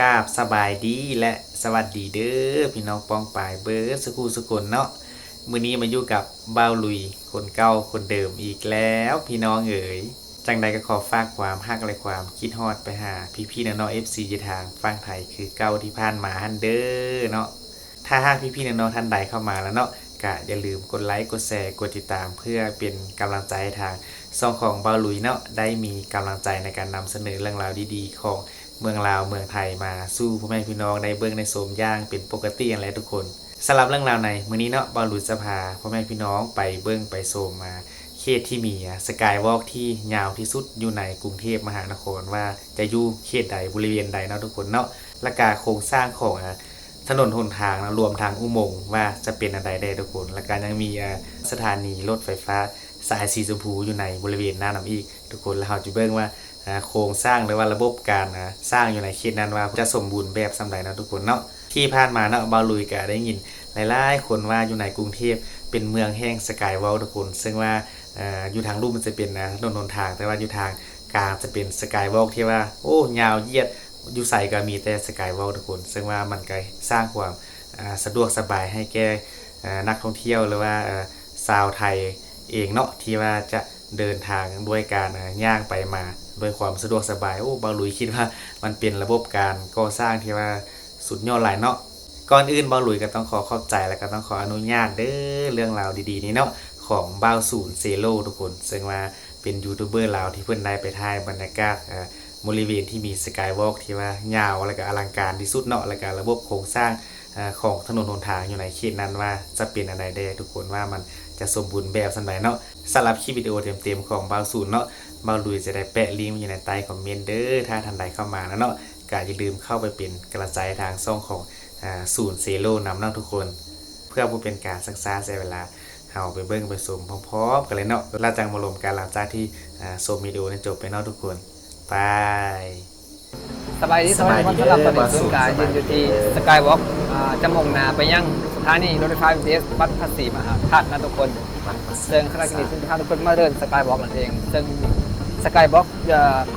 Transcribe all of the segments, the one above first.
กราบสบายดีและสวัสดีเด้อพี่น้องปองปายเบิร์ดสกูสกุลเนาะมื้อนี้มาอยู่กับบ่าวลุยคนเก่าคนเดิมอีกแล้วพี่น้องเอ๋ยจังใดก็ขอฝากความฮักและความคิดฮอดไปหาพี่ๆน้องๆ FC อยู่ทางฟังไทยคือเก่าที่ผ่านมาฮันเด้อเนาะถ้าหากพี่ๆน้องท่านใดเข้ามาแล้วเนาะก็อย่าลืมกดไลค์กดแชร์กดติดตาม เพื่อเป็นกำลังใจทางช่องของบ่าวลุยเนาะได้มีกำลังใจในการนำเสนอเรื่องราวดีๆ ของ เมืองลาวเมืองไทยมาสู้พ่อแม่พี่น้องในเบื้องในโสมย่างเป็นปกติอย่างไรทุกคนสำหรับเรื่องราวในมื้อนี้เนาะบอลลูนจะพาพ่อแม่พี่น้องไปเบื้องไปโสมมาเขตที่มีสกายวอล์กที่ยาวที่สุดอยู่ในกรุงเทพมหานครว่าจะอยู่เขตใดบริเวณใดเนาะทุกคนเนาะและกาโครงสร้างของถนนหนทางนะรวมทางอุโมงค์ว่าจะเป็นอะไรได้ทุกคน และการยังมีสถานีรถไฟฟ้าสายสีชมพูอยู่ในบริเวณหน้าน้ำอีก ทุกคนแล้วเราจะเบิ่งว่า โครงสร้างหรือว่าระบบการสร้างอยู่ในเขตนั้นว่าจะสมบูรณ์แบบสำใดเนะทุกคนเนาะที่ผ่านมาเนาะบาลุยก็ได้ยินหลายๆคนว่าอยู่ในกรุงเทพเป็นเมืองแห่งสกายวอลทุกคน ซึ่งว่าออยู่ทางรูปมันจะเป็นอ่าถนนทาง แต่ว่าอยู่ทางกลางจะเป็นสกายวอลที่ว่าโอ้ยาวเยียดอยู่ใส่ก็มีแต่สกายวอลทุกคน ซึ่งว่ามันก็สร้างความสะดวกสบายให้แก่นักท่องเที่ยวหรือว่าชาวไทยเองเนาะที่ว่าจะเดินทางด้วยการย่างไปมา ด้วยความสะดวกสบายโอ้บาลุยคิดว่ามันเป็นระบบการก่อสร้างที่ว่าสุดยอดหลายเนาะก่อนอื่นบาลุยก็ต้องขอขอบใจแล้วก็ต้องขออนุญาตเด้อเรื่องราวดีๆนี้เนาะของบ้าวศูนย์เซโลทุกคนซึ่งว่าเป็นยูทูบเบอร์ลาวที่เพิ่อนได้ไปถ่ายบรรยากาศอ่าบริเวณที่มีสกายวอล์กที่ว่ายาวแล้วก็อลังการที่สุดเนาะแล้วก็ระบบโครงสร้างอ่าของถนนหนทางอยู่ในเขตนั้นว่าจะเป็นอะไรได้ทุกคนว่ามันจะสมบูรณ์แบบสันใดเนาะสำหรับคลิปวิดีโอเต็มๆของบาวศูนย์เนาะ บาวลุยจะได้แปะลิงก์ไว้อยู่ในใต้คอมเมนต์เด้อถ้าท่านใดเข้ามาแล้วเนาะก็อย่าลืมเข้าไปเป็นกระจายทางช่องของอ่าศูนย์เซโลนำเนาะทุกคน เพื่อบ่เป็นการศึกษาใช้เวลาเฮาไปเบิ่งไปชมพร้อมๆกันเลยเนาะเวลาจังมาลมการหลังจากที่อ่าชมวิดีโอนี้จบไปเนาะทุกคนไปสบายดีสบายดีสบายดีสำหรับตอนนี้เด้อศูนย์กลางสบายดียืนอยู่ที่สกายวอล์กจะมุ่งหน้าไปยังสถานีรถไฟฟ้า BTS บัสภาษีมหาธาตุนะทุกคนซึ่งคณะกรรมการที่พาทุกคนมาเดินสกายวอล์กนั่นเองซึ่ง สกายวอล์ก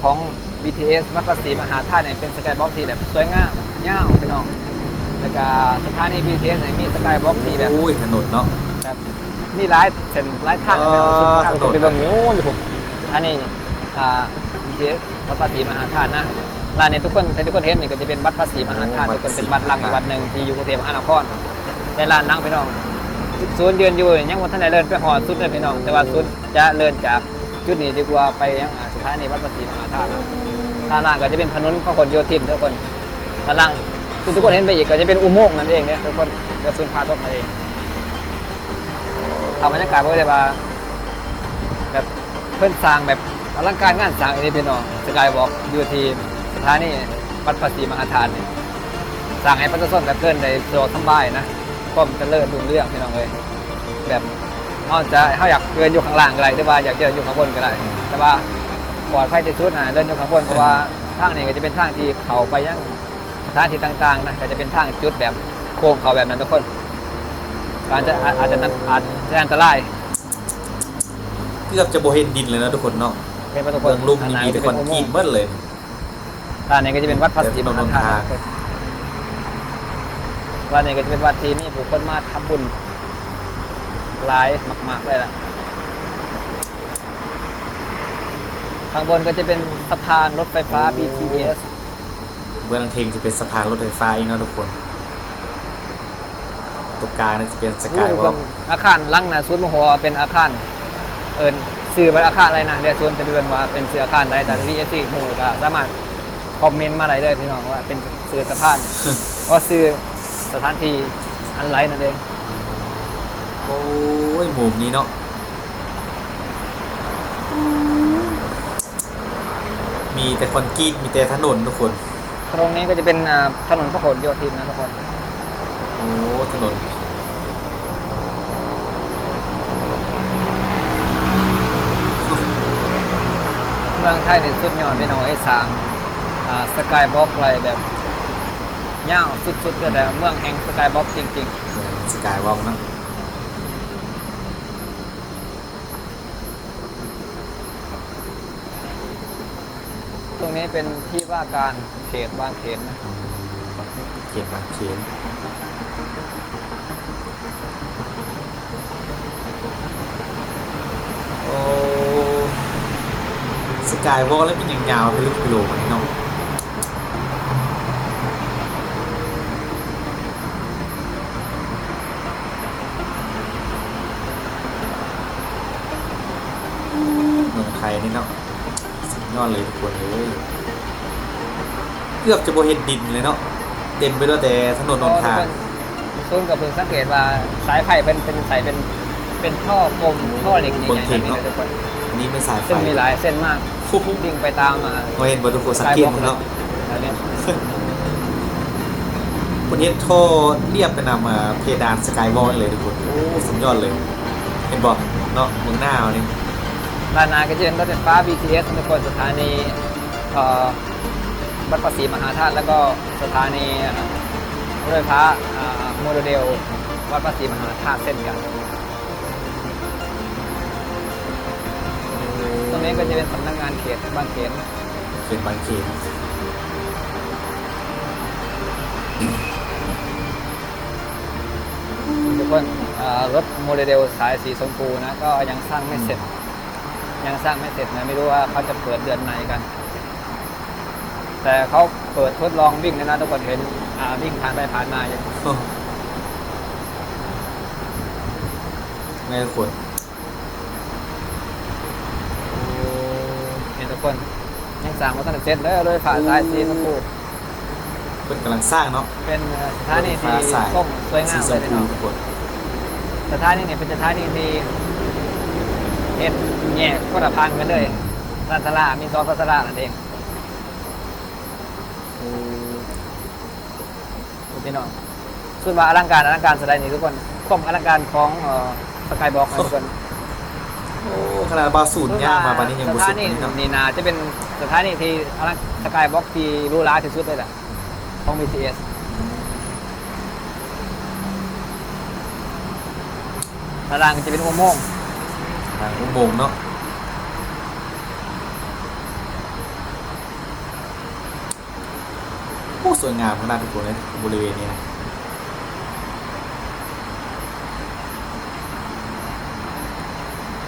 ของ BTS บัสภาษีมหาธาตุเนี่ยเป็นสกายวอล์กที่แบบสวยงามยาวพี่น้องแล้วก็สถานี BTS เนี่ยมีสกายวอล์กที่แบบอุ้ยถนนเนาะแบบมีหลายเส้นหลายทางอ๋อทางถนนไปเบิ่งนู้นอยู่ผมอันนี้อ่า BTS วัดภาษีมหาธาตุนะร้านนี้ทุกคนทุกคนเห็นนี่ก็จะเป็นวัดภาษีมหาธาตุทุกคนเป็นวัดหลังอีกวัดหนึ่งที่อยู่กรุงเทพมหานครในร้านนั่งพี่น้องศูนย์ยืนอยู่ยังวันท่านไหนเดินไปหอสุดเลยพี่น้อง แต่ว่าสุดจะเดินจาก จุดนี้ดีกว่าไปยังอ่าสุดท้ายในวัดภาษีมหาธาตุนะด้านล่างก็จะเป็นถนนพหลโยธินทุกคนด้านล่างทุกคนเห็นไปอีกก็จะเป็นอุโมงค์นั่นเองเนี่ยทุกคนเดี๋ยวศูนย์พาทุกมาเองทำบรรยากาศก็ได้ว่าแบบเพื่อนสร้างแบบอลังการงานสร้างอันนี้พี่น้องสกายวอกอยู่ที่สถานีวัดภาษีมหาธาตุนี่สร้างให้ประชาชนแบบเกินในสะดวกสบายนะความเจริญรุ่งเรื่องพี่น้องเลยแบบ เขาจะเขาอยากเดินอยู่ข้างล่างก็ได้หรือว่าอยากเดินอยู่ข้างบนก็ได้ แต่ว่าปลอดภัยที่สุดนะเดินอยู่ข้างบนเพราะว่าทางนี้ก็จะเป็นทางที่เขาไปยังสถานที่ต่างๆนะก็จะเป็นทางจุดแบบโค้งเขาแบบนั้นทุกคนการจะอาอาจจะนั้นอาจจะอันตรายเกือบจะบ่เห็นดินเลยเนาะทุกคนเนาะเป็นประตูเมืองลุ่มนี่มีแต่คอนกรีตเบิดเลยด้านนี้ก็จะเป็นวัดพระศรีมหาธาตุเดี๋ยววัดนี้ก็จะเป็นวัดที่มีผู้คนมาทำบุญ หลายมากๆเลยล่ะ ข้างบนก็จะเป็นสะพานรถไฟฟ้า BTS เบื้องเทงจะเป็นสะพานรถไฟฟ้าอีกเนาะทุกคนตรงกลางนี่จะเป็นสกายวอล์กอาคารหลังนะศูนย์มโหเป็นอาคารเอินสื่อว่าอาคารอะไรนะเดี๋ยวชวนจะเดือนว่าเป็นสื่ออาคารใดแต่ที่เอซีหูก็สามารถคอมเมนต์มาได้เลยพี่น้องว่าเป็นสื่อสะพานก็สื่อสถานที่อันไรนั่นเองโอ้ ยมุมนี้เนาะมีแต่คอนกรีตมีแต่ถนนทุกคน ตรงนี้ก็จะเป็นอ่าถนนพหลโยธินนะทุกคนโอ้ถนนเมืองไทยในสุดยอดพี่น้องไอ้สามสกายบ็อกอะไรแบบย่าวสุดๆก็แต่เมืองแห่งสกายบ็อกจริงสกายวอล์กเนาะ ตรง นี้เป็นที่ว่าการเขตบางเขนนะเขียนบางเขนโอ้สกายวอล์กแล้วเป็นอย่างยาวเป็นลูกกิโลมนเนาะเมืองไทยนี่เนาะสุดยอดเลยทุกคนเลย เกือบจะโบเห็นดินเลยเนาะเต็มไปด้วยแต่ถนนหนทางซึ่งกับเพิ่งสังเกตว่าสายไฟเป็นเป็นสายเป็นเป็นท่อกลมท่อเหล็กใหญ่ๆแบบนี้นะทุกคนอันนี้ไม่สายไฟซึ่งมีหลายเส้นมากฟุ๊บวิ่งไปตามมาเราเห็นบนทุกคนสังเกตมั้งเนาะแล้วเนี่ยคนนี้โทษเรียบไปนำมาเพดานสกายวอลเลยทุกคนโอ้สุดยอดเลย เห็นบอกเนาะเมืองหน้าเอานี่ด้านหน้าก็จะเป็นรถไฟฟ้า BTS ทุกคนสถานี เอ่อบัดภาษีมหาธาตุแล้วก็สถานีรถไฟฟ้าอ่าโมโนเดลวัดภาษีมหาธาตุเส้นกัน ตรงนี้ก็จะเป็นสำนักงานเขตบางเขนเขตบางเขนทุกคนเอ่อรถโมเดลสายสีชมพูนะก็ยังสร้างไม่เสร็จ ยังสร้างไม่เสร็จนะไม่รู้ว่าเขาจะเปิดเดือนไหนกัน แต่เขาเปิดทดลองวิ่งนะนะทุกคนเห็นอ่าวิ่งผ่านไปผ่านมาอยู่โอ้ไม่ทุกคนเห็นทุกคนยังสร้างมาตั้งแต่เสร็จเลยรถไฟฟ้าสายสีชมพูเพิ่นกำลังสร้างเนาะเป็นสถานีที่รถไฟฟ้าสายส้มสวยงาสีมชเลยมทีพูเดียวทุกคนสถานีเนี่ยเป็นสถานีที่เห็นแยกก็ระพันกันเลยรัตลามีซองรัตลานั่นเอง ดูพี่น้องส่วนว่าอลังการอลังการสไลด์นี่ทุกคนความอลังการของสกายบ็อกทุกคนโอ้ขนาดบาสูนย่างมาปานนี้ยังสบุถาสุดนีนี่เนาะนี่นาจะเป็นสถานีที่อลังสกายบ็อกที่หรู้ล้าที่สุดเลยแหละของ BTS ตารางจะเป็นอุโมงค์ทางอุโมงค์เนาะโอ้สวยงามขนาดทุกคนเลยบริเวณนี้นะ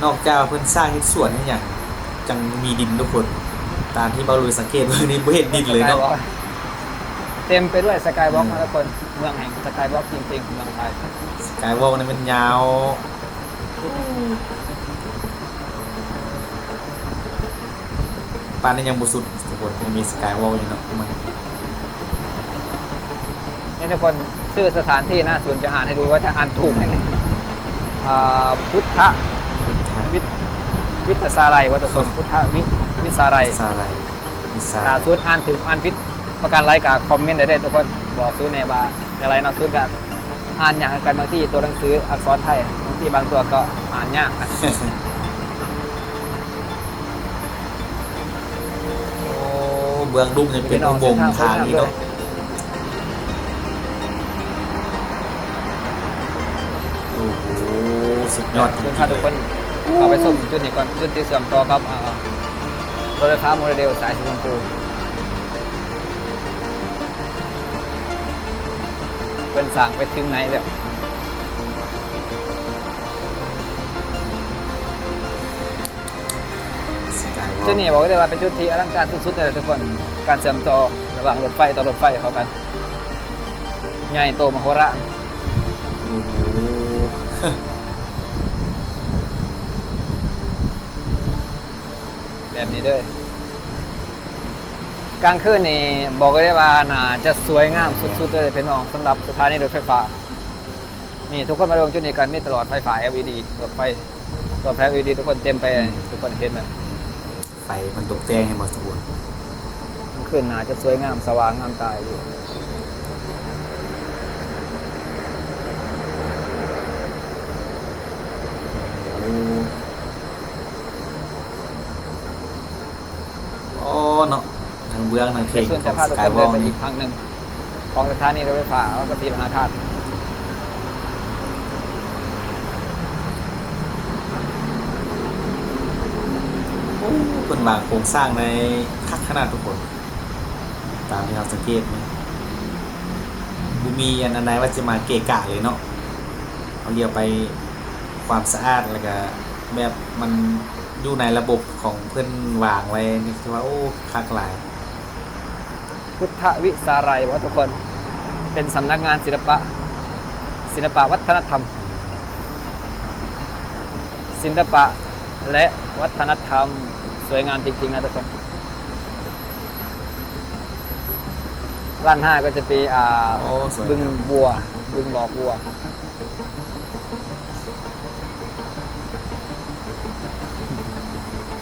นอกจากเพิ่นสร้างเฮ็ดสวนให้อย่างจังมีดินทุกคน ตามที่เบาลุยสังเกตเมื่อนี้บ่เห็นดินเลยเนาะ Skywalk เต็มไปด้วยสกายบ็อกนะทุกคนเมืองแห่งสกายบ็อกจริงๆเมืองไทยสกายวอล์กนี่มันยาวปานนี้ยังบ่สุดทุกคนยังมีสกายวอล์กอยู่เนาะมัน นี่ทุกคนชื่อสถานที่นะส่วนจะอ่านให้ดูว่าจะอ่านถูกไหมเนี่ยอ่าพุทธวิทวิทยสาไรวัตถุพุทธวิวิสาไรซาไรมิซาอ่าสูตรอ่านถึงอ่านพิษประกันไลค์กับคอมเมนต์ได้เลยทุกคนบอกซื้อในบาร์อะไรเนาะซื้อกันอ่านอย่างกันบางที่ตัวหนังสืออักษรไทยบางที่บางตัวก็อ่านยากนะโอ้เบื้องดุมยังเป็นอุโมงค์ทางนี้เนาะ ยอดจริเดี๋ยวงพาๆทุกเลคนยเอาไปส่งจุดนี้ก่อนจุดที่เสื่อมต่อครับอ่ารถไฟฟ้าโมเดลสายสีชมพูเป็นสั่งไปถึงไหนแล้วสกายวอจุดล์กนี้บอกได้ว่าเป็นจุดที่อลังการสุดๆเลยทุกคนการเชื่อมต่อระหว่างรถไฟต่อรถไฟเข้ากันใหญ่โตมโหฬาร โอ้โห แบบนี้ด้วยกลางคืนนี่บอกได้ว่าน่าจะสวยงามสุดๆเลยเป็นน้องสำหรับสถานีรถไฟฟ้านี่ทุกคนมาลงจุดนี้กันมีตลอดไฟฟ้า LED รถไฟรถไฟ LED ทุกคนเต็มไปทุกคนเห็นไหมไฟมันตกแต่งให้หมดทุกคนกลางคืนน่าจะสวยงามสว่างงามตาอยู่ โอ้เนาะทางเบื้องทางเพลเดี๋ยวงส่วนขจะองพาสทุกกาคยนวอล์กนี่เดินไปอีกทางหนึ่งของสถานีรถไฟฟ้าวัดพระศรีมหาธาตุเพิ่นวางโครงสร้างในคักขนาดทุกคน ตามที่เราสังเกตนี่บ่มีอันอันใดว่าจะมาเกะกะเลยเนาะเอาเรียวไปความสะอาดแล้วก็แบบมันอยู่ในระบบของเพิ่นวางไว้นี่คือว่าโอ้คักหลาย พุทธวิสารัยวะทุกคนเป็นสำนักงานศิลปะ ศิลปะวัฒนธรรม ศิลปะและวัฒนธรรมสวยงามจริงๆนะทุกคนร้านห้าก็จะเป็นอ่าโอ้สวย บึงบัว บึงหลอกบัว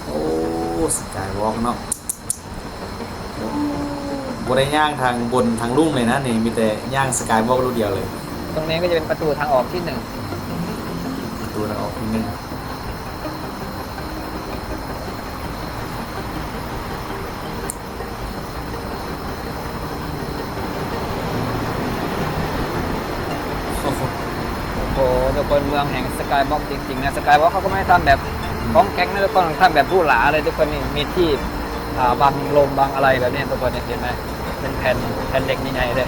โอ้สกายวอล์กเนาะ บ่ได้ย่างทางบนทางลุ่มเลยนะนี่มีแต่ย่างสกายวอล์กรูปเดียวเลยตรงนี้ก็จะเป็นประตูทางออกที่หนึ่งดูทางออกนิดนึงโอ้โหโอ้โหทุกคนเมืองแห่งสกายบ็อกจริงๆนะสกายบ็อกเขาก็ไม่ได้ทำแบบของแก๊งนะทุกคนทำแบบหรูหราเลยทุกคนนี่มีที่อ่าบังลมบังอะไรแบบนี้ทุกคนเนี่ยเห็นไหม เป็นแผ่นแผ่นเหล็กนี่ไงเลย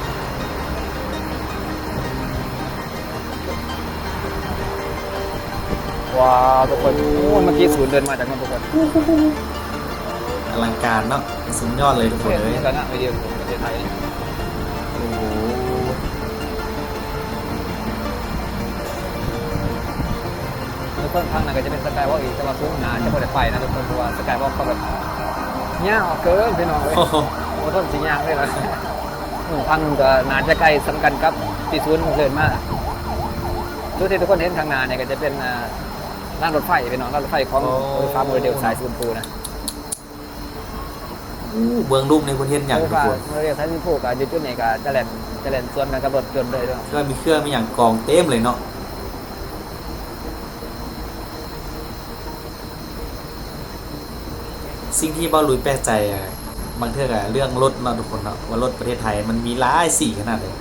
ว้าวทุกคนโอ้เมื่อกี้ศูนย์เดินมาจากนั้นทุกคนอลังการเนาะสุดยอดเลยทุกคนเห็นเลยนี่ก็นะวิดีโอของประเทศไทยนี่โอ้โหทุกคนข้างในก็จะเป็นสกายบ็อกอีกแต่ว่าซุ้มหนาจะไม่ได้ไปนะทุกคนเพราะว่าสกายบ็อกเขาแบบเงี้ยเกินพี่น้องเลย โอ้โห โอ้ต้นสียางเลยนะหนึ่งพันก็น่าจะใกล้สำคัญกับที่ศูนย์เกินมากทุกที่ทุกคนเห็นทางหนาเนี่ยก็จะเป็นอ่าร้านรถไฟเป็นน้องร้านรถไฟของรถไฟฟ้าโมเดลสายสีชมพูนะเบื้องรูปในคนเห็นอย่างรถทุไฟกฟ้าคนโมเดลสายสีชมพูกับจุดจุดนี้ก็จะแล่นจะแล่นสวนกันกับรถยนต์เลยด้วยก็มีเครื่องมีอย่างกองเต็มเลยเนาะสิ่งที่เบาหลุยแปลกใจอะ บางเทื่ออะเรื่องรถเนาะทุกคนเนาะว่ารถประเทศไทยมันมีหลายสีขนาดเลย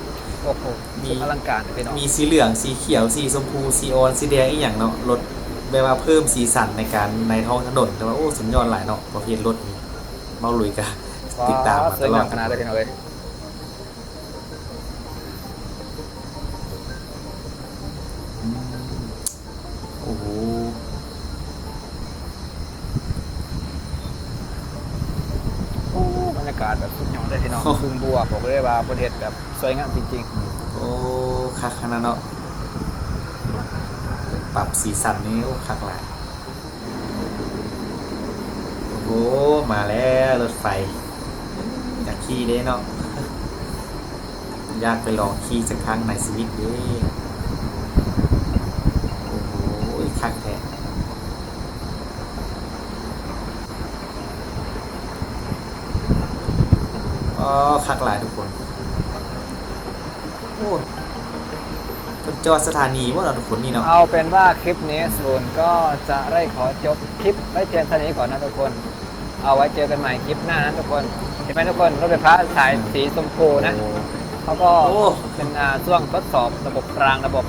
โอ้โหมีสุดอลังการพี่น้องมีสีเหลืองสีเขียวสีชมพูสีออนสีแดงอีกอย่างเนาะรถแบบว่าเพิ่มสีสันในการในท้องถนนแต่ว่าโอ้สุดยอดหลายเนาะประเภทรถนี้เมาลุยกะติดตามมาสตวยลองาดมขนาดเลยพี่น้องเลยากาศแบบสุดยอดเลยพี่น้อง พึ่งบัวบอกเลยว่าประเทศแบบสวยงามจริงโอ้คักขนาดเนาะปรับสีสันนี้โอ้คักหลายโอ้มาแล้วรถไฟอยากขี่เด้เนาะอยากไปลองขี่สักครั้งในชีวิตด้โอ้โหคักแท้ อ๋อคักลายทุกคนโอ้เป็นจอสถานีว่าเราทุกคนนี่เนาะเอาเป็นว่าคลิปนี้ศูนย์ก็จะได้ขอจบคลิปไว้เพียงเท่านี้ก่อนนะทุกคน เอาไว้เจอกันใหม่คลิปหน้านะทุกคนเห็นไหมทุกคนรถไฟฟ้าสายสีชมพูนะเขาก็เป็นช่วงทดสอบระบบรางระบบ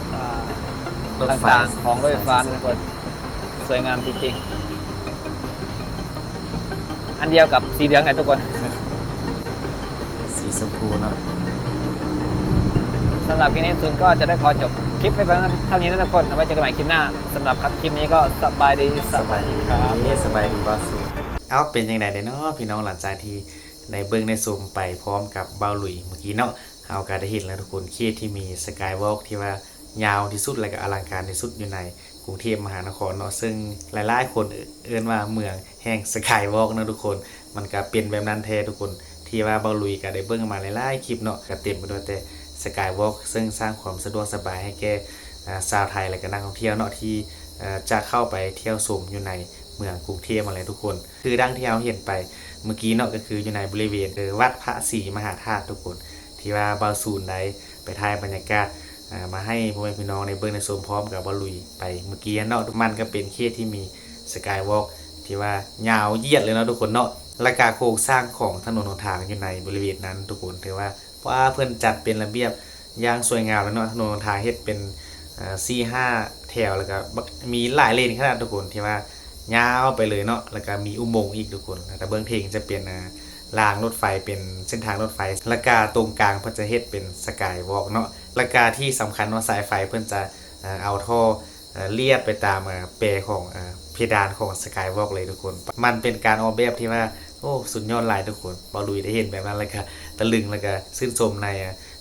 ต่างๆของรถไฟฟ้านะทุกคนสวยงามจริงๆอันเดียวกับสีเหลืองไงทุกคน สีชมพูเนาะสำหรับคลิปนี้ซุนก็จะได้ขอจบคลิปไปเพียงเท่านี้นะทุกคนเอาไว้เจอกันใหม่คลิปหน้าสำหรับครับคลิปนี้ก็สบายดีสบายดีครับเย้สบายดีว่าสูเอาเป็นยังไงเด้เนาะพี่น้องหลังจากที่ในเบิ้งในซูมไปพร้อมกับเบาหลุยเมื่อกี้เนาะเอาการได้เห็นแล้วทุกคนเคสที่มีสกายวอล์กที่ว่ายาวที่สุดและก็อลังการที่สุดอยู่ในกรุงเทพมหานครเนาะซึ่งหลายๆคนเอื้อนว่าเมืองแห่งสกายวอล์กนะทุกคน มันก็เป็นแบบนั้นแท้ทุกคน ที่ว่าเบาลุยก็ได้เบิ่งมาหลายๆคลิปเนาะก็เต็มไปด้วยแต่สกายวอล์กซึ่งสร้างความสะดวกสบายให้แก่อ่าชาวไทยและก็นักท่องเที่ยวเนาะที่จะเข้าไปเที่ยวชมอยู่ในเมืองกรุงเทพอะไรทุกคน คือดังที่เราเห็นไปเมื่อกี้เนาะก็คืออยู่ในบริเวณวัดพระศรีมหาธาตุทุกคน ที่ว่าบาศูนได้ไปถ่ายบรรยากาศมาให้พ่อแม่พี่น้องในเบิ่งในชมพร้อมกับบาลุยไปเมื่อกี้เนาะมันก็เป็นเขตที่มีสกายวอล์กที่ว่ายาวเยียดเลยเนาะทุกคนเนาะ และการโครงสร้างของถนนหนทางอยู่ในบริเวณนั้นทุกคนถือว่าว่าเพื่อนจัดเป็นระเบียบอย่างสวยงามแล้วเนาะถนนหนทางเฮ็ดเป็นสี่ห้าแถวแล้วก็บักมีหลายเลนขนาดทุกคนที่ว่ายาวไปเลยเนาะแล้วก็มีอุโมงค์อีกทุกคน แต่เบื้องเทงจะเปลี่ยนรางรถไฟเป็นเส้นทางรถไฟแล้วก็ตรงกลางเพิ่นจะเฮ็ดเป็นสกายวอล์กเนาะแล้วก็ที่สำคัญเนาะสายไฟเพิ่อนจะเอาท่อเลียดไปตามเปลของเพดานของสกายวอล์กเลยทุกคน มันเป็นการออกแบบที่ว่า อ้สุดยอดลายทุกคนบอลุยได้เห็นแบบนั้นแล้วก็ตะลึงแล้วก็ชื่นชมใน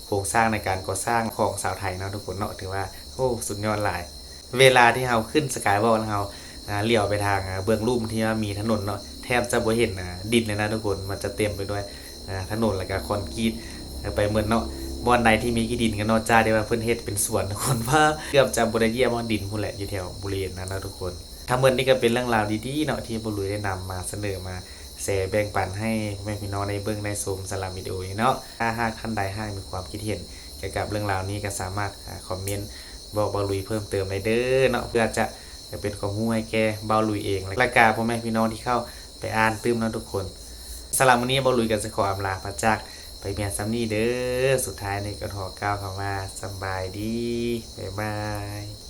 โครงสร้างในการก่อสร้างของสาวไทยเนาะทุกคนเนาะถือว่าโอ้สุดยอดลาย เวลาที่เราขึ้นสกายวอล์กเราเลี้ยวไปทางเบื้องลุ่มที่ว่ามีถนนเนาะแทบจะบ่เห็นดินเลยนะทุกคนมันจะเต็มไปด้วยถนนแล้วก็คอนกรีตไปเหมือนเนาะบอนใดที่มีขี้ดินกันเนาะจ้าได้ว่าเพิ่นเฮ็ดเป็นสวนทุกคนว่าเกือบจะบ่ได้เยี่ยมว่าดินพุ่นแหละอยู่แถวบุริเวณนั้นะทุกคนทั้งหมดนี่ก็เป็นเรื่องราวดีๆเนาะที่บ่ลุยได้นำมาเสนอมา แชร์แบ่งปันให้แม่พี่น้องได้เบิ่งได้ชมสำหรับวิดีโด้เนาะถ้าหากท่านใดหากมีความคิดเห็นเกี่ยวกับเรื่องราวนี้ก็สามารถคอมเมนต์บอกเบาลุยเพิ่มเติมได้เด้อเนาะเพื่อจะเป็นความรู้ให้แกเบาลุยเองและกาพ่อแม่พี่น้องที่เข้าไปอ่านตื้มนะทุกคนสำหรับวันนี้เบาลุยกันจะขออำลาพระจักรไปเมียนซัมนี่เด้อสุดท้ายในี่ก็ขอกล่าวคำว่าสบายดีบ๊ายบาย